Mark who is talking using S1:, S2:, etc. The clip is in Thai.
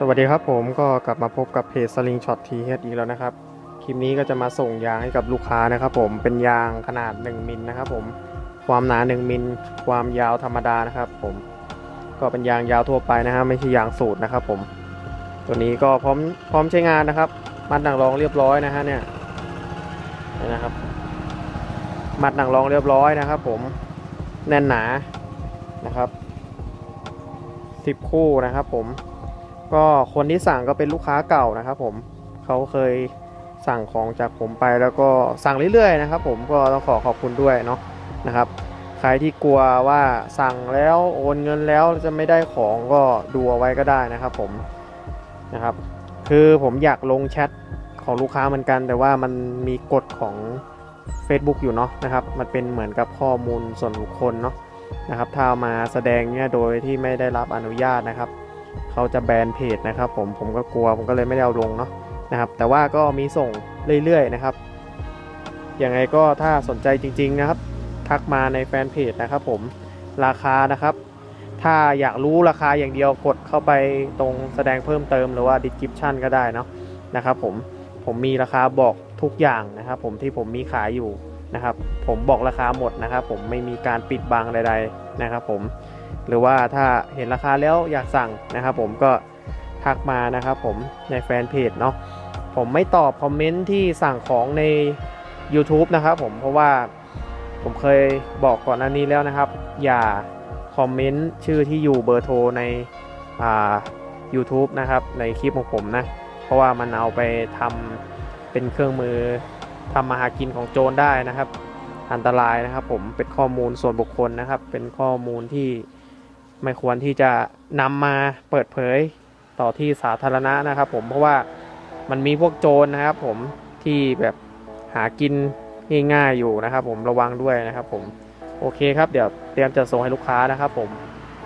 S1: สวัสดีครับผมก็กลับมาพบกับเพจสลิงช็อตทีเฮดอีกแล้วนะครับ คลิปนี้ก็จะมาส่งยางให้กับลูกค้านะครับผมเป็นยางขนาด 1มิลนะครับผมความหนา 1มิลความยาวธรรมดานะครับผมก็เป็นยางยาวทั่วไปนะฮะไม่ใช่ยางสูตรนะครับผม ตัวนี้ก็พร้อมพร้อมใช้งานนะครับ มัดหนังรองเรียบร้อยนะฮะเนี่ยนี่นะครับ มัดหนังรองเรียบร้อยนะครับ ผมแน่นหนานะครับ 10 คู่นะครับผม ก็คนที่สั่งก็เป็นลูกค้าเก่านะครับผมเขาเคยสั่งของจากผมไปแล้วก็สั่งเรื่อยๆนะครับ ผมก็ต้องขอขอบคุณด้วยเนาะนะครับใครที่กลัวว่าสั่งแล้วโอนเงินแล้วจะไม่ได้ของก็ดูเอาไว้ก็ได้นะครับ ผมนะครับ คือผมอยากลงแชทของลูกค้าเหมือนกัน แต่ว่ามันมีกฎของ Facebook อยู่เนาะนะครับ มันเป็นเหมือนกับข้อมูลส่วนบุคคลเนาะนะครับถ้าเอามาแสดงเนี่ยโดยที่ไม่ได้รับอนุญาตนะครับ เขาจะแบนเพจนะครับผมผมก็กลัวผมก็เลยไม่ได้เอาลงเนาะนะครับ แต่ว่าก็มีส่งเรื่อยๆนะครับยังไงก็ถ้าสนใจจริง ๆนะครับ ทักมาในแฟนเพจนะครับผมราคานะครับ ถ้าอยากรู้ราคาอย่างเดียวกดเข้าไปตรงแสดงเพิ่มเติมหรือว่า description ก็ได้เนาะนะครับผมผมมีราคาบอกทุกอย่างนะครับผมที่ผมมีขายอยู่นะครับ ผมบอกราคาหมดนะครับ ผมไม่มีการปิดบังใด ๆนะครับ ผม หรือว่าถ้าเห็นราคาแล้วอยากสั่งนะครับ ผมก็ทักมานะครับผมในแฟนเพจเนาะผมไม่ตอบคอมเมนต์ที่สั่งของใน YouTube นะครับผมเพราะว่าผมเคยบอกก่อนหน้านี้แล้วนะครับ อย่าคอมเมนต์ชื่อที่อยู่เบอร์โทรในอ่า YouTube นะครับในคลิปของผมนะ เพราะว่ามันเอาไปทำเป็นเครื่องมือทำมาหากินของโจรได้นะครับ อันตรายนะครับผมเป็นข้อมูลส่วนบุคคลนะครับ เป็นข้อมูลที่ ไม่ควรที่จะนำมาเปิดเผยต่อที่สาธารณะนะครับผมเพราะว่ามันมีพวกโจรนะครับผมที่แบบหากินง่ายๆอยู่นะครับผมระวังด้วยนะครับผมโอเคครับเดี๋ยวเตรียมจะส่งให้ลูกค้านะครับผม